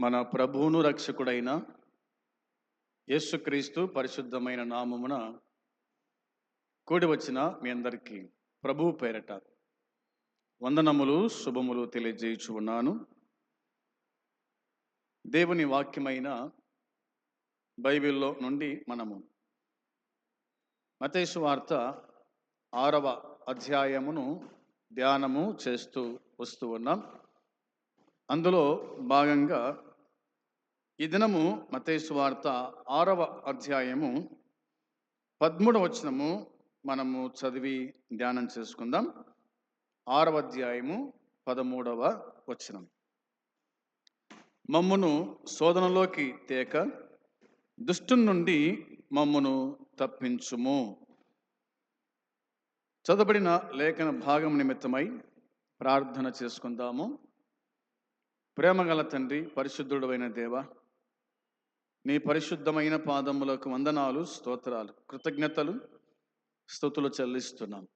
మన ప్రభువును రక్షకుడైన యేసుక్రీస్తు పరిశుద్ధమైన నామమున కూడి వచ్చిన మీ అందరికీ ప్రభువు పేరట వందనములు శుభములు తెలియజేయచు ఉన్నాను. దేవుని వాక్యమైన బైబిల్లో నుండి మనము మతేసు వార్త ఆరవ అధ్యాయమును ధ్యానము చేస్తూ వస్తూ ఉన్నాం. అందులో భాగంగా ఈ దినము మతేసు వార్త ఆరవ అధ్యాయము పదమూడవ వచనము మనము చదివి ధ్యానం చేసుకుందాం. ఆరవ అధ్యాయము పదమూడవ వచనం. మమ్మును శోధనలోకి తేక దుష్టు నుండి మమ్మును తప్పించుము. చదవబడిన లేఖన భాగం నిమిత్తమై ప్రార్థన చేసుకుందాము. ప్రేమగల తండ్రి పరిశుద్ధుడైన దేవ నీ పరిశుద్ధమైన పాదములకు వందనాలు స్తోత్రాలు కృతజ్ఞతలు స్థుతులు చెల్లిస్తున్నాం.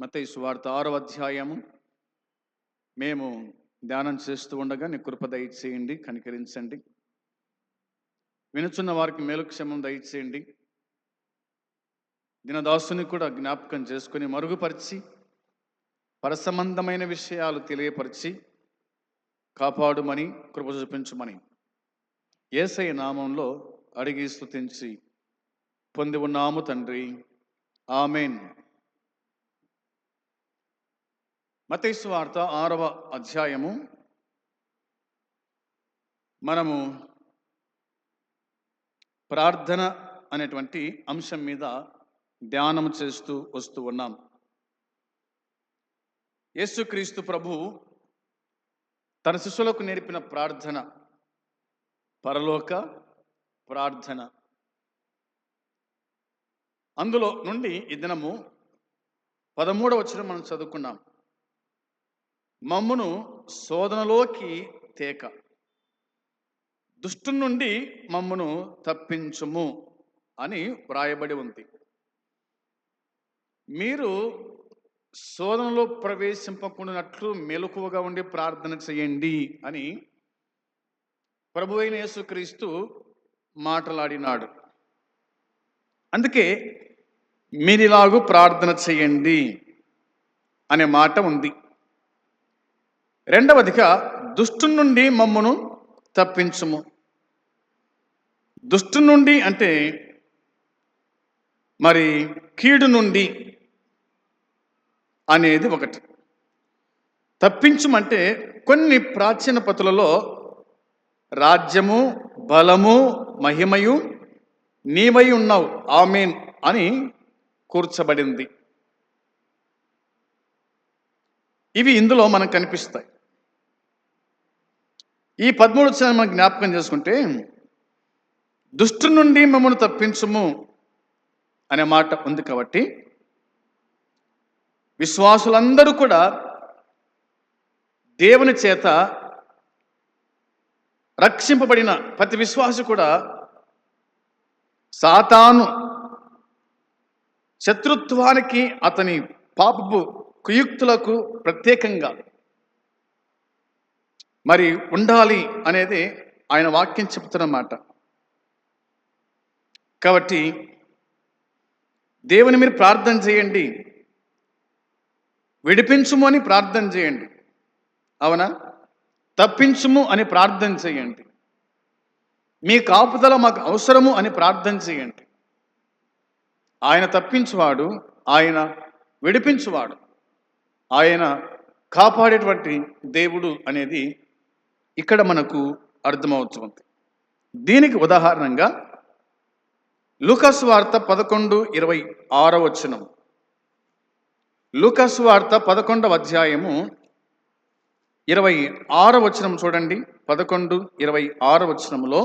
మత ఈ సువార్త ఆరో అధ్యాయము. మేము ధ్యానం చేస్తూ ఉండగా నీ కృప దయచేయండి కనికరించండి. వినుచున్న వారికి మేలుక్షమం దయచేయండి. దినదాసుని కూడా జ్ఞాపకం చేసుకుని మరుగుపరిచి పరసంబంధమైన విషయాలు తెలియపరిచి కాపాడుమని కృప చూపించమని. ఏసై నామంలో అడిగి స్థుతించి పొంది ఉన్నాము తండ్రి. ఆమెన్. మతైసు వార్త ఆరవ అధ్యాయము. మనము ప్రార్థన అనేటువంటి అంశం మీద ధ్యానం చేస్తూ వస్తూ ఉన్నాం. యేసుక్రీస్తు ప్రభు తన శిష్యులకు నేర్పిన ప్రార్థన పరలోక ప్రార్థన. అందులో నుండి ఈ దినము పదమూడవ వచ్చిన మనం చదువుకున్నాం. మమ్మును శోధనలోకి తేక. దుష్టు నుండి మమ్మును తప్పించుము అని వ్రాయబడి ఉంది. మీరు శోధనలో ప్రవేశింపకుండానట్లు మెలకువగా ఉండి ప్రార్థన చేయండి అని ప్రభు అయిన యేసుక్రీస్తు మాట్లాడినాడు. అందుకే మీరిలాగు ప్రార్థన చేయండి అనే మాట ఉంది. రెండవదిగా దుష్టు నుండి మమ్మను తప్పించుము. దుష్టు నుండి అంటే మరి కీడు నుండి అనేది ఒకటి. తప్పించమంటే కొన్ని ప్రాచీన పతులలో రాజ్యము బలము మహిమయు నీవై ఉన్నావు ఆమెన్ అని కూర్చబడింది. ఇవి ఇందులో మనకు కనిపిస్తాయి. ఈ పదమూడు వచ్చిన మనం జ్ఞాపకం చేసుకుంటే దుష్టు నుండి మమ్మల్ని తప్పించుము అనే మాట ఉంది కాబట్టి విశ్వాసులందరూ కూడా దేవుని చేత రక్షింపబడిన ప్రతి విశ్వాసి కూడా సాతాను శత్రుత్వానికి అతని పాపపు కుయుక్తులకు ప్రత్యేకంగా మరి ఉండాలి అనేది ఆయన వాక్యం చెప్తున్నమాట కాబట్టి దేవుని మీరు ప్రార్థన చేయండి. విడిపించుమని అని ప్రార్థన చేయండి. అవునా? తప్పించుము అని ప్రార్థన చేయండి. మీ కాపుదల మాకు అవసరము అని ప్రార్థన చేయండి. ఆయన తప్పించువాడు ఆయన విడిపించువాడు ఆయన కాపాడేటువంటి దేవుడు అనేది ఇక్కడ మనకు అర్థమవుతుంది. దీనికి ఉదాహరణంగా లుకస్ వార్త పదకొండు ఇరవై ఆరో వచనం. లుకస్ వార్త పదకొండవ అధ్యాయము ఇరవై ఆరో వచనం చూడండి. పదకొండు ఇరవై ఆరో వచనములో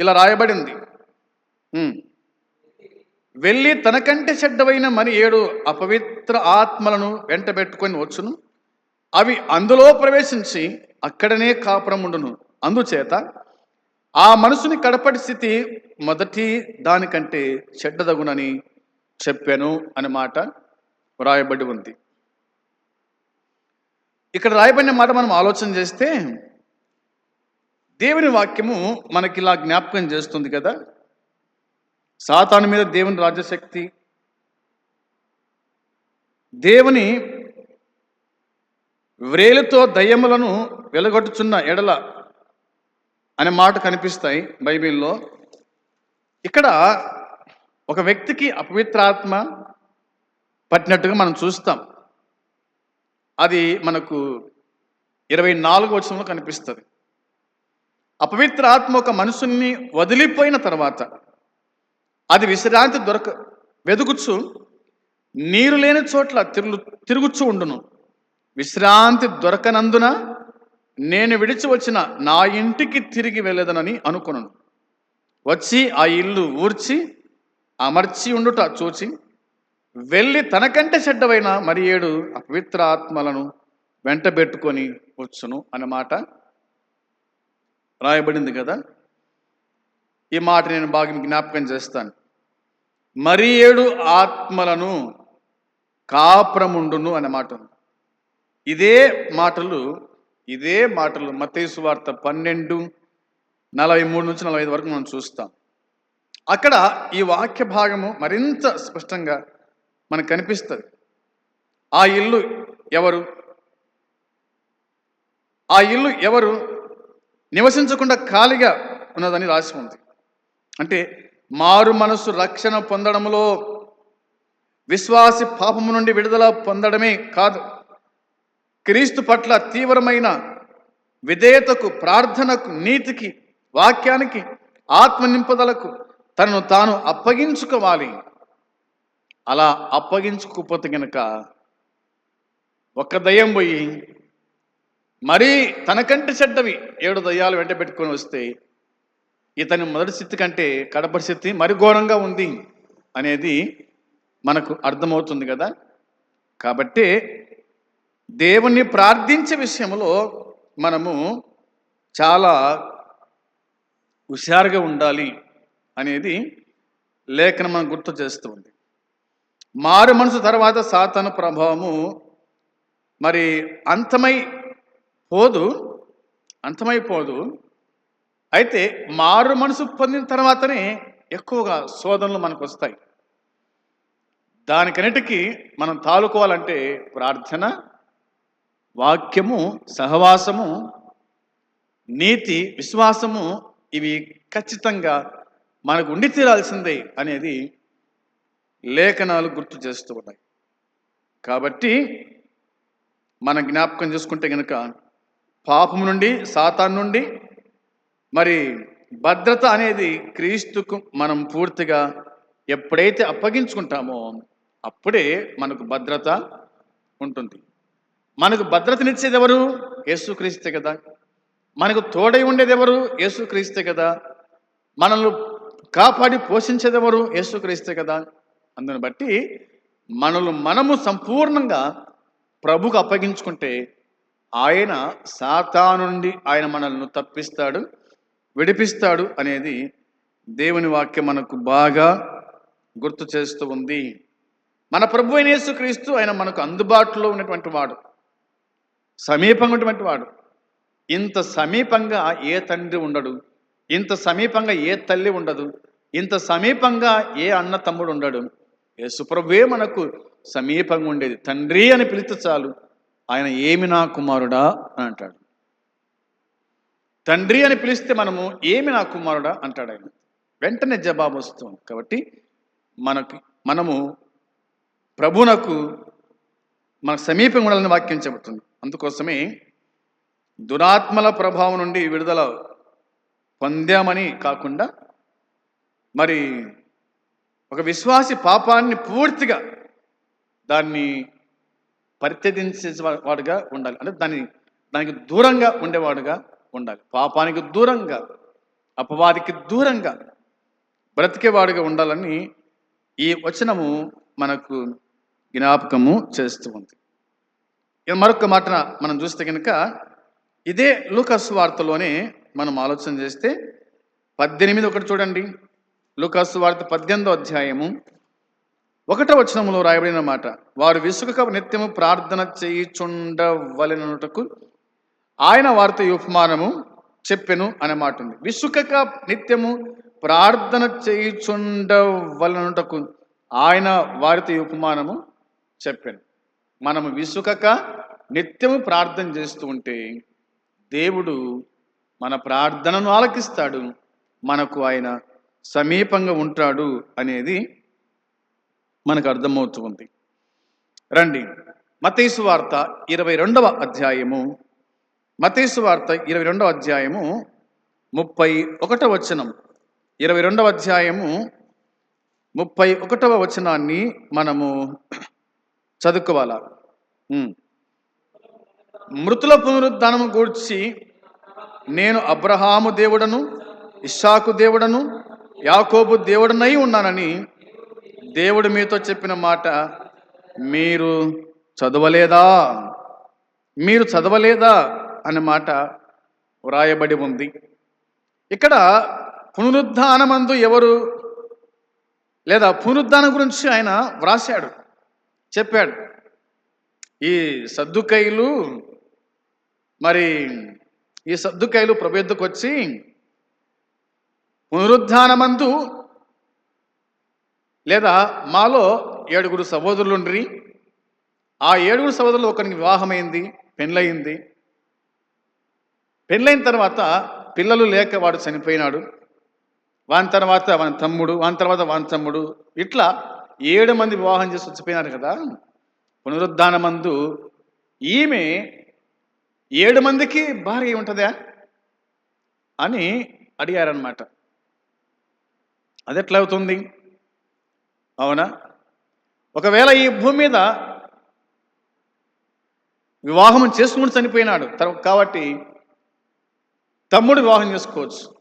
ఇలా రాయబడింది. వెళ్ళి తనకంటే చెడ్డవైన మరి ఏడు అపవిత్ర ఆత్మలను వెంట పెట్టుకొని వచ్చును. అవి అందులో ప్రవేశించి అక్కడనే కాపురముండును అందుచేత ఆ మనసుని కడపటి స్థితి మొదటి దానికంటే చెడ్డదగునని చెప్పాను అనే మాట వ్రాయబడి ఉంది. ఇక్కడ రాయబడిన మాట మనం ఆలోచన చేస్తే దేవుని వాక్యము మనకి ఇలా జ్ఞాపకం చేస్తుంది కదా. సాతాను మీద దేవుని రాజ్యశక్తి దేవుని వ్రేలుతో దయ్యములను వెలగొట్టుచున్న ఎడల అనే మాట కనిపిస్తాయి బైబిల్లో. ఇక్కడ ఒక వ్యక్తికి అపవిత్రాత్మ పట్టినట్టుగా మనం చూస్తాం. అది మనకు ఇరవై నాలుగు వచనంలో కనిపిస్తుంది. అపవిత్ర ఆత్మ ఒక మనుషుల్ని వదిలిపోయిన తర్వాత అది విశ్రాంతి దొరక వెదుకుచు నీరు లేని చోట్ల తిరుగు తిరుగుచు ఉండును. విశ్రాంతి దొరకనందున నేను విడిచి వచ్చిన నా ఇంటికి తిరిగి వెళ్ళదనని అనుకున్నాను వచ్చి ఆ ఇల్లు ఊర్చి అమర్చి ఉండుట చూచి వెళ్ళి తనకంటే చెడ్డవైన మరి ఏడు అపవిత్ర ఆత్మలను వెంటబెట్టుకొని వచ్చును అన్నమాట రాయబడింది కదా? ఈ మాట నేను బాగా మీకు జ్ఞాపకం చేస్తాను. మరి ఏడు ఆత్మలను కాపురముండును అనే మాట. ఇదే మాటలు ఇదే మాటలు మతేసు వార్త పన్నెండు నలభై మూడు నుంచి నలభై ఐదు వరకు మనం చూస్తాం. అక్కడ ఈ వాక్య భాగము మరింత స్పష్టంగా మనకు కనిపిస్తుంది. ఆ ఇల్లు ఎవరు? ఆ ఇల్లు ఎవరు? నివసించకుండా ఖాళీగా ఉన్నదని రాసి ఉంది. అంటే మారు మనసు రక్షణ పొందడంలో విశ్వాసి పాపము నుండి విడుదల పొందడమే కాదు. క్రీస్తు పట్ల తీవ్రమైన విధేయతకు ప్రార్థనకు నీతికి వాక్యానికి ఆత్మ నింపుదలకు తనను తాను అప్పగించుకోవాలి. అలా అప్పగించుకోకపోతే గనక ఒక్క దయ్యం పోయి మరీ తనకంటే చెడ్డవి ఏడు దయ్యాలు వెంట పెట్టుకొని వస్తే ఇతని మొదటి స్థితి కంటే కడపటి స్థితి మరి ఘోరంగా ఉంది అనేది మనకు అర్థమవుతుంది కదా. కాబట్టి దేవుణ్ణి ప్రార్థించే విషయంలో మనము చాలా హుషారుగా ఉండాలి అనేది లేఖనం మనం గుర్తు చేస్తూ ఉంది. మారు మనసు తర్వాత సాతాను ప్రభావము మరి అంతమై పోదు అంతమైపోదు అయితే మారు మనసు పొందిన తర్వాతనే ఎక్కువగా శోధనలు మనకు వస్తాయి దానికన్నిటికీ మనం తాలుకోవాలంటే ప్రార్థన వాక్యము సహవాసము నీతి విశ్వాసము ఇవి ఖచ్చితంగా మనకు ఉండి తీరాల్సిందే అనేది లేఖనాలు గుర్తు చేస్తూ ఉన్నాయి కాబట్టి మన జ్ఞాపకం చేసుకుంటే కనుక పాపం నుండి సాతాన్ నుండి మరి భద్రత అనేది క్రీస్తుకు మనం పూర్తిగా ఎప్పుడైతే అప్పగించుకుంటామో అప్పుడే మనకు భద్రత ఉంటుంది. మనకు భద్రతనిచ్చేది ఎవరు? యేసుక్రీస్తే కదా. మనకు తోడై ఉండేది ఎవరు? యేసుక్రీస్తే కదా. మనల్ని కాపాడి పోషించేది ఎవరు? యేసుక్రీస్తే కదా. అందుని బట్టి మనలు మనము సంపూర్ణంగా ప్రభుకు అప్పగించుకుంటే ఆయన సాతాను నుండి ఆయన మనల్ని తప్పిస్తాడు విడిపిస్తాడు అనేది దేవుని వాక్యం మనకు బాగా గుర్తు చేస్తూ ఉంది. మన ప్రభు అయిన యేసుక్రీస్తు ఆయన మనకు అందుబాటులో ఉన్నటువంటి వాడు సమీపంగా ఉన్నటువంటి వాడు. ఇంత సమీపంగా ఏ తండ్రి ఉండడు ఇంత సమీపంగా ఏ తల్లి ఉండదు ఇంత సమీపంగా ఏ అన్న తమ్ముడు ఉండడు. యేసుప్రభువే మనకు సమీపంగా ఉండేది. తండ్రి అని పిలిస్తే చాలు ఆయన ఏమి నా కుమారుడా అని అంటాడు. తండ్రి అని పిలిస్తే మనము ఏమి నా కుమారుడా అంటాడు ఆయన. వెంటనే జవాబు వస్తుంది. కాబట్టి మనకు మనము ప్రభునకు మన సమీపంగా ఉండాలని వాక్యం చెబుతుంది. అందుకోసమే దురాత్మల ప్రభావం నుండి విడుదల పొందామని కాకుండా మరి ఒక విశ్వాసి పాపాన్ని పూర్తిగా దాన్ని పరిత్యజించే వాడుగా ఉండాలి. అంటే దాన్ని దానికి దూరంగా ఉండేవాడుగా ఉండాలి. పాపానికి దూరంగా అపవాదికి దూరంగా బ్రతికేవాడుగా ఉండాలని ఈ వచనము మనకు జ్ఞాపకము చేస్తూ ఉంది. మరొక మాట మనం చూస్తే కనుక ఇదే లూకస్ వార్తలోనే మనం ఆలోచన చేస్తే పద్దెనిమిది ఒకటి చూడండి. లుకాసు వార్త పద్దెనిమిదో అధ్యాయము ఒకట వచనములో రాయబడిన మాట వారు విసుక నిత్యము ప్రార్థన చేయుచుండవలెనుటకు ఆయన వారితో ఈ ఉపమానము చెప్పెను అనే మాట ఉంది. విసుకక నిత్యము ప్రార్థన చేయుచుండవలనుటకు ఆయన వారితో ఈ ఉపమానము చెప్పాను. మనము విసుకక నిత్యము ప్రార్థన చేస్తూ ఉంటే దేవుడు మన ప్రార్థనను ఆలకిస్తాడు. మనకు ఆయన సమీపంగా ఉంటాడు అనేది మనకు అర్థమవుతుంది. రండి. మతేసు వార్త ఇరవై రెండవ అధ్యాయము. మతేసు వార్త ఇరవై రెండవ అధ్యాయము ముప్పై ఒకటవ వచనం. ఇరవై రెండవ అధ్యాయము ముప్పై ఒకటవ వచనాన్ని మనము చదువుకోవాలా? మృతుల పునరుద్ధానము గూర్చి నేను అబ్రహాము దేవుడను ఇస్సాకు దేవుడను యాకోబు దేవుడనై ఉన్నానని దేవుడు మీతో చెప్పిన మాట మీరు చదవలేదా? మీరు చదవలేదా? అనే మాట వ్రాయబడి ఉంది. ఇక్కడ పునరుద్ధానమందు ఎవరు లేదా పునరుద్ధానం గురించి ఆయన వ్రాశాడు చెప్పాడు. ఈ సద్దుకైలు మరి ఈ సద్దుకైలు ప్రభు ఎద్దుకొచ్చి పునరుద్ధానమందు లేదా మాలో ఏడుగురు సహోదరులుండ్రి. ఆ ఏడుగురు సహోదరులు ఒకరికి వివాహమైంది పెళ్ళయింది. పెళ్ళైన తర్వాత పిల్లలు లేక వాడు చనిపోయినాడు. వాని తర్వాత వాని తమ్ముడు వాని తర్వాత వాని తమ్ముడు. ఇట్లా ఏడు మంది వివాహం చేసి వచ్చిపోయినారు కదా. పునరుద్ధానమందు ఈమె ఏడు మందికి భార్య ఉంటుందా అని అడిగారనమాట అది ఎట్లా అవుతుంది అవునా? ఒకవేళ ఈ భూమి మీద వివాహం చేసుకుని చనిపోయినాడు తర్వాత కాబట్టి తమ్ముడు వివాహం చేసుకోవచ్చు.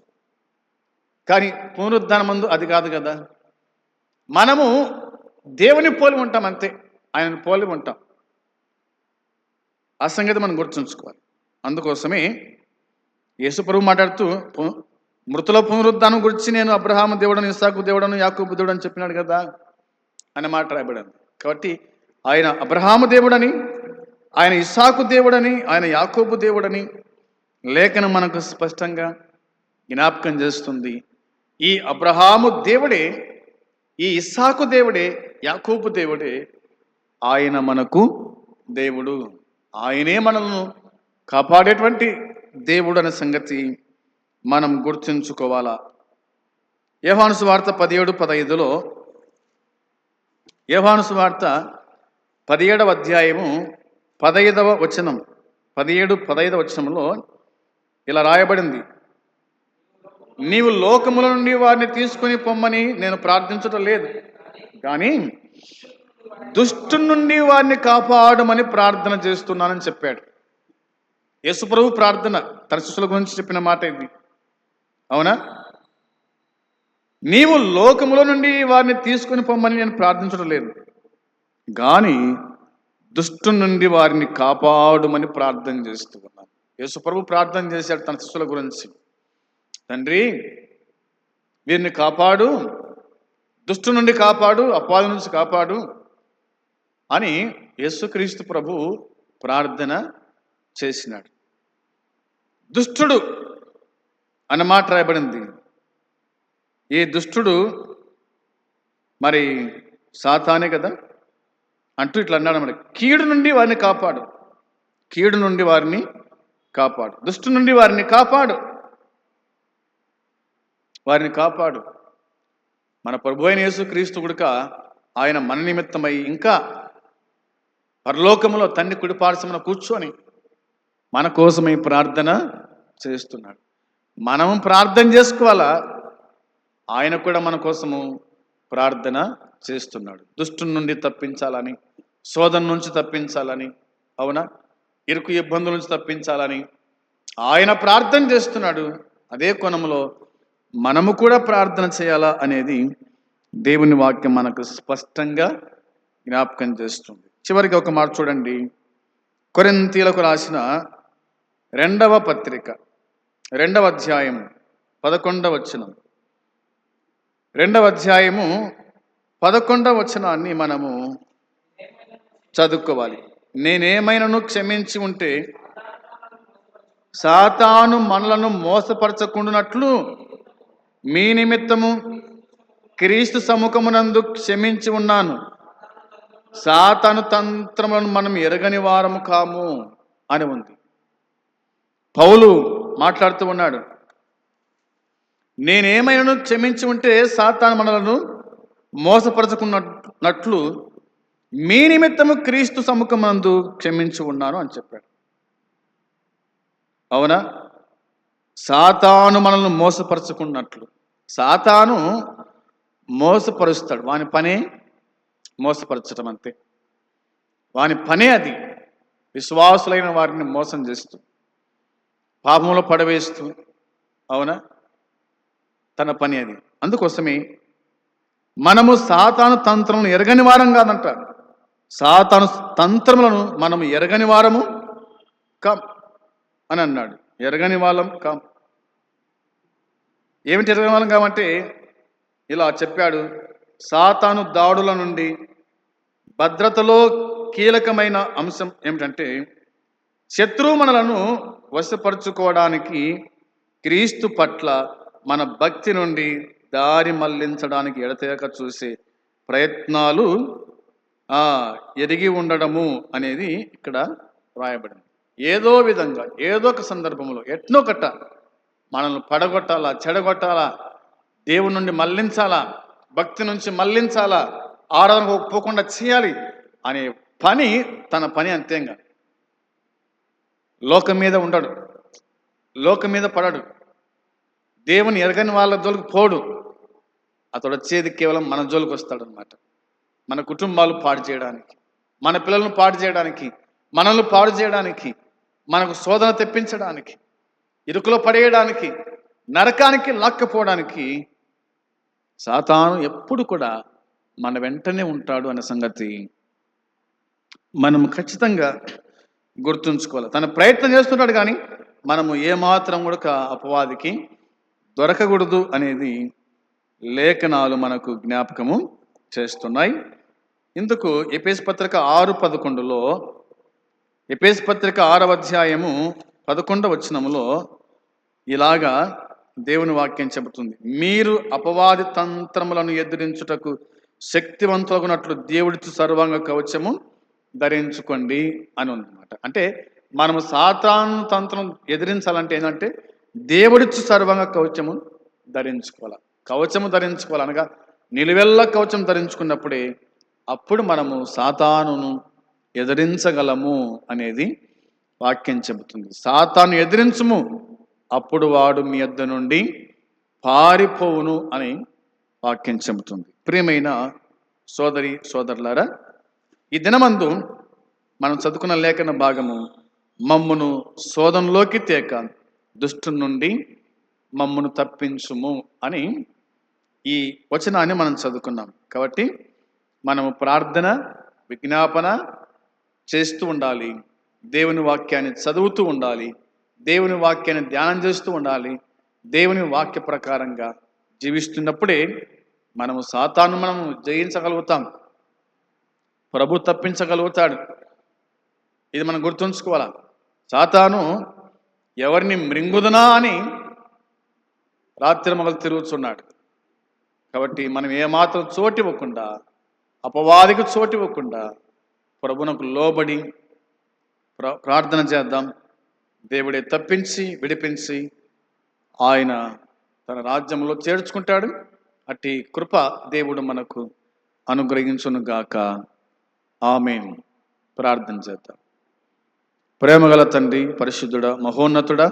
కానీ పునరుద్ధానం మందు అది కాదు కదా. మనము దేవుని పోలి ఉంటాం అంతే. ఆయన పోలి ఉంటాం. ఆ సంగతి మనం గుర్తుంచుకోవాలి. అందుకోసమే యేసుప్రభు మాట్లాడుతూ మృతుల పునరుద్ధానం గురించి నేను అబ్రహాము దేవుడను ఇస్సాకు దేవుడను యాకూబు దేవుడు అని చెప్పినాడు కదా అనే మాట రాయబడింది. కాబట్టి ఆయన అబ్రహాము దేవుడని ఆయన ఇసాకు దేవుడని ఆయన యాకోబు దేవుడని లేఖనం మనకు స్పష్టంగా జ్ఞాపకం చేస్తుంది. ఈ అబ్రహాము దేవుడే ఈ ఇస్సాకు దేవుడే యాకోబు దేవుడే ఆయన మనకు దేవుడు. ఆయనే మనల్ని కాపాడేటువంటి దేవుడు అనే సంగతి మనం గుర్తుంచుకోవాలా? యోహాను వార్త పదిహేడు పదహైదులో యోహాను వార్త పదిహేడవ అధ్యాయము పదహైదవ వచనం పదిహేడు పదహైదవ వచనంలో ఇలా రాయబడింది. నీవు లోకముల నుండి వారిని తీసుకొని పొమ్మని నేను ప్రార్థించటం లేదు. కానీ దుష్టు నుండి వారిని కాపాడమని ప్రార్థన చేస్తున్నానని చెప్పాడు. యేసుప్రభు ప్రార్థన తన శిష్యుల గురించి చెప్పిన మాట ఇది. అవునా? నీవు లోకములో నుండి వారిని తీసుకొని పొమ్మని నేను ప్రార్థించడం లేదు. కానీ దుష్టు నుండి వారిని కాపాడుమని ప్రార్థన చేస్తూ ఉన్నాను. యేసుప్రభు ప్రార్థన చేశాడు తన శిష్యుల గురించి. తండ్రి వీరిని కాపాడు దుష్టు నుండి కాపాడు అపాధి నుంచి కాపాడు అని యేసుక్రీస్తు ప్రభు ప్రార్థన చేసినాడు. దుష్టుడు అన్న మాట రాయబడింది. ఈ దుష్టుడు మరి సాతానే కదా? అంటూ ఇట్లా అన్నాడు మరి. కీడు నుండి వారిని కాపాడు. కీడు నుండి వారిని కాపాడు. దుష్టు నుండి వారిని కాపాడు. వారిని కాపాడు. మన ప్రభు అయిన యేసు క్రీస్తు గుడక ఆయన మన నిమిత్తమై ఇంకా పరలోకములో తండ్రి కుడిపార్శ్వమున కూర్చొని మన కోసమై ప్రార్థన చేస్తున్నాడు. మనం ప్రార్థన చేసుకోవాలా? ఆయన కూడా మన కోసము ప్రార్థన చేస్తున్నాడు. దుష్టు నుండి తప్పించాలని శోధన నుంచి తప్పించాలని అవునా? ఇరుకు ఇబ్బందుల నుంచి తప్పించాలని ఆయన ప్రార్థన చేస్తున్నాడు. అదే కోణంలో మనము కూడా ప్రార్థన చేయాలా అనేది దేవుని వాక్యం మనకు స్పష్టంగా జ్ఞాపకం చేస్తుంది. చివరికి ఒక మాట చూడండి. కొరింతీలకు రాసిన రెండవ పత్రిక. రెండవ అధ్యాయం పదకొండవ వచనం. రెండవ అధ్యాయము పదకొండవ వచనాన్ని మనము చదువుకోవాలి. నేనేమైనాను క్షమించి ఉంటే సాతాను మనలను మోసపరచకుండానట్లు మీ నిమిత్తము క్రీస్తు సముఖమునందు క్షమించి ఉన్నాను. సాతాను తంత్రములను మనం ఎరగని వారము కాము అని ఉంది. పౌలు మాట్లాడుతూ ఉన్నాడు. నేనేమైనా క్షమించి ఉంటే సాతాన్ మనలను మోసపరచుకున్నట్లు మీ నిమిత్తము క్రీస్తు సముఖమందు క్షమించి ఉన్నాను అని చెప్పాడు. అవునా? సాతాను మనల్ని మోసపరచుకున్నట్లు. సాతాను మోసపరుస్తాడు. వాని పనే మోసపరచడం అంతే. వాని పనే అది. విశ్వాసులైన వారిని మోసం చేస్తూ. పాపంలో పడవేస్తూ అవునా? తన పని అది. అందుకోసమే మనము సాతాను తంత్రములను ఎరగని వారం కాదంట సాతాను తంత్రములను మనము ఎరగని వారము కం అని అన్నాడు. ఎరగని వాళ్ళం కాం ఏమిటి ఎరగని వాళ్ళం కామంటే ఇలా చెప్పాడు. సాతాను దాడుల నుండి భద్రతలో కీలకమైన అంశం ఏమిటంటే శత్రువు మనలను వశపరుచుకోవడానికి క్రీస్తు పట్ల మన భక్తి నుండి దారి మళ్ళించడానికి ఎడతేక చూసే ప్రయత్నాలు ఎరిగి ఉండడము అనేది ఇక్కడ రాయబడింది. ఏదో విధంగా ఏదో ఒక సందర్భంలో ఎట్నో కట్ట మనల్ని పడగొట్టాలా చెడగొట్టాలా దేవుని నుండి మళ్ళించాలా భక్తి నుంచి మళ్ళించాలా ఆరాధన ఒప్పుకోకుండా చేయాలి అనే పని తన పని అంతేగా లోకం మీద ఉండడు. లోకం మీద పడడు. దేవుని ఎరగని వాళ్ళ జోలికి పోడు. అతడు వచ్చేది కేవలం మన జోలికి వస్తాడు అనమాట మన కుటుంబాలు పాడు చేయడానికి మన పిల్లలను పాడు చేయడానికి మనల్ని పాడు చేయడానికి మనకు శోధన తెప్పించడానికి ఇరుకులో పడేయడానికి నరకానికి లాక్కపోవడానికి సాతాను ఎప్పుడు కూడా మన వెంటనే ఉంటాడు అనే సంగతి. మనం ఖచ్చితంగా గుర్తుంచుకోవాలి. తన ప్రయత్నం చేస్తున్నాడు కానీ మనము ఏమాత్రం కూడా అపవాదికి దొరకకూడదు అనేది లేఖనాలు మనకు జ్ఞాపకము చేస్తున్నాయి. ఇందుకు ఎపేస్ పత్రిక ఆరు పదకొండులో ఎపేస్ పత్రిక ఆరవ అధ్యాయము పదకొండవ వచనములో ఇలాగా దేవుని వాక్యం చెబుతుంది. మీరు అపవాది తంత్రములను ఎదిరించుటకు శక్తివంతులకున్నట్లు దేవుడితో సర్వాంగ కవచము ధరించుకోండి అని ఉందన్నమాట అంటే మనము సాతాను తంత్రం ఎదిరించాలంటే ఏంటంటే దేవుడిచ్చు సర్వంగ కవచము ధరించుకోవాలి. కవచము ధరించుకోవాలి అనగా నిలువెల్ల కవచం ధరించుకున్నప్పుడే అప్పుడు మనము సాతానును ఎదిరించగలము అనేది వాక్యం చెబుతుంది. సాతాను ఎదిరించుము అప్పుడు వాడు మీ యొద్ద నుండి పారిపోవును అని వాక్యం చెబుతుంది. ప్రియమైన సోదరి సోదరులారా ఈ దినమందు మనం చదువుకున్న లేఖన భాగము మమ్మును శోధనలోకి తేక దుష్టు నుండి మమ్మును తప్పించుము అని ఈ వచనాన్ని మనం చదువుకున్నాం. కాబట్టి మనము ప్రార్థన విజ్ఞాపన చేస్తూ ఉండాలి. దేవుని వాక్యాన్ని చదువుతూ ఉండాలి. దేవుని వాక్యాన్ని ధ్యానం చేస్తూ ఉండాలి. దేవుని వాక్య ప్రకారంగా జీవిస్తున్నప్పుడే మనము సాతాను మనము జయించగలుగుతాం. ప్రభు తప్పించగలుగుతాడు. ఇది మనం గుర్తుంచుకోవాలా? సాతాను ఎవరిని మృంగుదనా అని రాత్రి మొగలు తిరుగుతున్నాడు. కాబట్టి మనం ఏమాత్రం చోటు ఇవ్వకుండా అపవాదికి చోటు ఇవ్వకుండా ప్రభునకు లోబడి ప్ర- ప్రార్థన చేద్దాం. దేవుడే తప్పించి విడిపించి ఆయన తన రాజ్యంలో చేర్చుకుంటాడు. అట్టి కృప దేవుడు మనకు అనుగ్రహించును ఆమె ప్రార్థన చేద్దాం. ప్రేమగల తండ్రి పరిశుద్ధుడా మహోన్నతుడా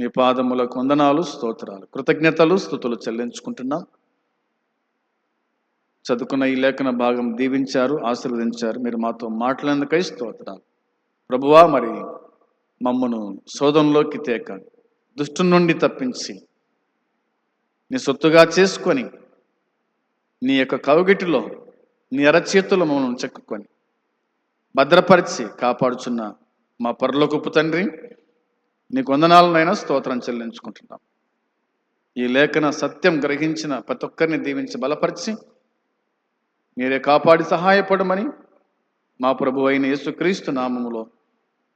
మీ పాదములకు వందనాలు స్తోత్రాలు. కృతజ్ఞతలు స్థుతులు చెల్లించుకుంటున్నాం. చదువుకున్న ఈ లేఖన భాగం దీవించారు ఆశీర్వదించారు. మీరు మాతో మాట్లాడేందుకై స్తోత్రాలు. ప్రభువా మరి మమ్మను శోధంలోకి తేక దుష్టు నుండి తప్పించి నీ సొత్తుగా చేసుకొని నీ యొక్క కవుగిటిలో నీ అరచేతులు మమ్మల్ని చెక్కుకొని భద్రపరిచి కాపాడుచున్న మా పరలోకపు తండ్రి నీకు వందనాలనైనా స్తోత్రం చెల్లించుకుంటున్నాం. ఈ లేఖన సత్యం గ్రహించిన ప్రతి ఒక్కరిని దీవించి బలపరిచి మీరే కాపాడి సహాయపడమని మా ప్రభు అయిన యేసుక్రీస్తు నామములో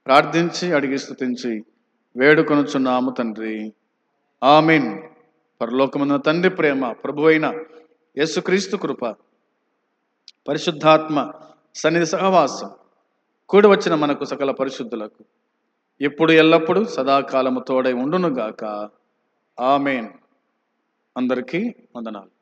ప్రార్థించి అడిగి స్థుతించి వేడుకొనుచున్నాము తండ్రి. ఆమెన్. పరలోకమున్న తండ్రి ప్రేమ ప్రభు అయిన యేసుక్రీస్తు కృప పరిశుద్ధాత్మ సన్నిధి సహవాసం. కూడి వచ్చిన మనకు సకల పరిశుద్ధులకు ఎప్పుడు ఎల్లప్పుడూ సదాకాలము తోడై ఉండునుగాక. ఆమెన్. అందరికీ వందనాలు.